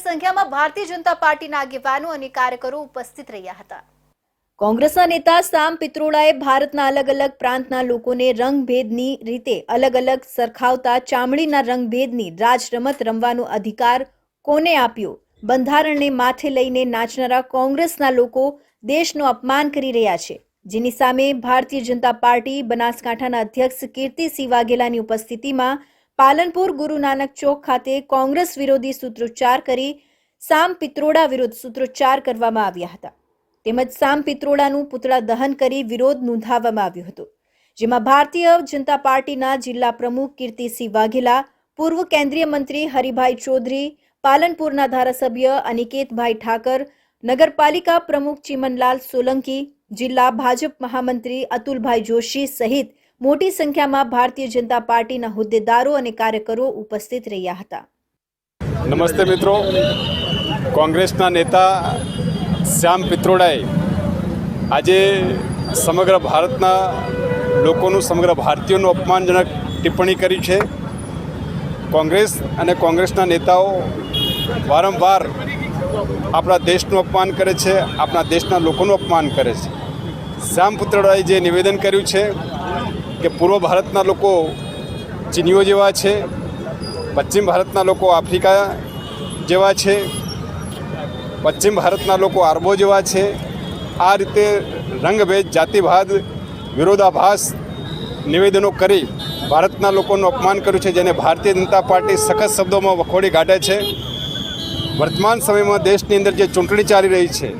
મોટી સંખ્યામાં ભારતીય જનતા પાર્ટીના આગેવાનો અને કાર્યકરો ઉપસ્થિત રહ્યા હતા. કોંગ્રેસના નેતા સામ પિત્રોડાએ ભારતના અલગ અલગ પ્રાંતના લોકોને રંગભેદની રીતે અલગ અલગ સરખાવતા ચામડીના રંગભેદની રાજરમત રમવાનો અધિકાર કોને આપ્યો? બંધારણને માથે લઈને નાચનારા કોંગ્રેસના લોકો દેશનું અપમાન કરી રહ્યા છે. જેની સામે ભારતીય જનતા પાર્ટી બનાસકાંઠાના અધ્યક્ષ કીર્તિસિંહ વાઘેલાની ઉપસ્થિતિમાં પાલનપુર ગુરુ નાનક ચોક ખાતે કોંગ્રેસ વિરોધી સૂત્રોચ્ચાર કરી સામ પિત્રોડા વિરુદ્ધ સૂત્રોચ્ચાર કરવામાં આવ્યા હતા. તેમજ સામ પિત્રોડાનું પુતળા દહન કરી વિરોધ નોંધાવવામાં આવ્યો હતો. જેમાં ભારતીય જનતા પાર્ટીના જિલ્લા પ્રમુખ કીર્તિસિંહ વાઘેલા, પૂર્વ કેન્દ્રીય મંત્રી હરિભાઈ ચૌધરી, પાલનપુરના ધારાસભ્ય અનિકેતભાઈ ઠાકર, નગરપાલિકા પ્રમુખ ચિમનલાલ સોલંકી, જિલ્લા ભાજપ મહામંત્રી અતુલભાઈ જોશી સહિત મોટી સંખ્યામાં ભારતીય જનતા પાર્ટીના હોદ્દેદારો અને કાર્યકરો ઉપસ્થિત રહ્યા હતા. નમસ્તે મિત્રો. કોંગ્રેસના નેતા શ્યામ પિત્રોડાએ આજે સમગ્ર ભારતના લોકોનું, સમગ્ર ભારતીયોનું અપમાનજનક ટિપ્પણી કરી છે. કોંગ્રેસ અને કોંગ્રેસના નેતાઓ વારંવાર આપણા દેશનું અપમાન કરે છે, આપણા દેશના લોકોનું અપમાન કરે છે. શ્યામ પિત્રોડાએ જે નિવેદન કર્યું છે કે પૂર્વ ભારતના લોકો ચીનીઓ જેવા છે, પશ્ચિમ ભારતના લોકો આફ્રિકા જેવા છે, પશ્ચિમ ભારતના લોકો આરબો જેવા છે. આ રીતે રંગભેદ, જાતિવાદ, વિરોધાભાસ, નિવેદનો કરી ભારતના લોકોનું અપમાન કર્યું છે, જેને ભારતીય જનતા પાર્ટી સખત શબ્દોમાં વખોડી કાઢે છે. વર્તમાન સમયમાં દેશની અંદર જે ચૂંટણી ચાલી રહી છે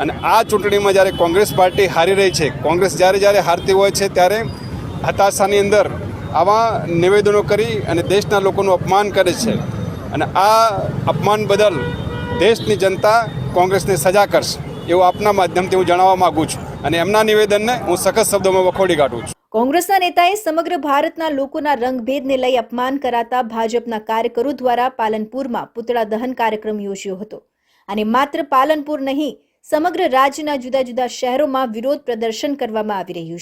અને આ ચૂંટણીમાં જ્યારે કોંગ્રેસ પાર્ટી હારી રહી છે, કોંગ્રેસ જ્યારે જ્યારે હારતી હોય છે, ત્યારે હતાશાની અંદર આવા નિવેદનો કરી અને દેશના લોકોનું અપમાન કરે છે. અને આ અપમાન બદલ દેશની જનતા કોંગ્રેસને સજા કરશે એવું આપના માધ્યમથી હું જણાવવા માગું છું. અને એમના નિવેદનને હું સખત શબ્દોમાં વખોડી કાઢું છું. કોંગ્રેસના નેતાએ સમગ્ર ભારતના લોકોના રંગભેદને લઈ અપમાન કરાતા ભાજપના કાર્યકરો દ્વારા પાલનપુરમાં પુતળા દહન કાર્યક્રમ યોજ્યો હતો. અને માત્ર પાલનપુર નહીં, સમગ્ર રાજ્યના જુદા જુદા શહેરોમાં વિરોધ પ્રદર્શન કરવામાં આવી રહ્યું છે.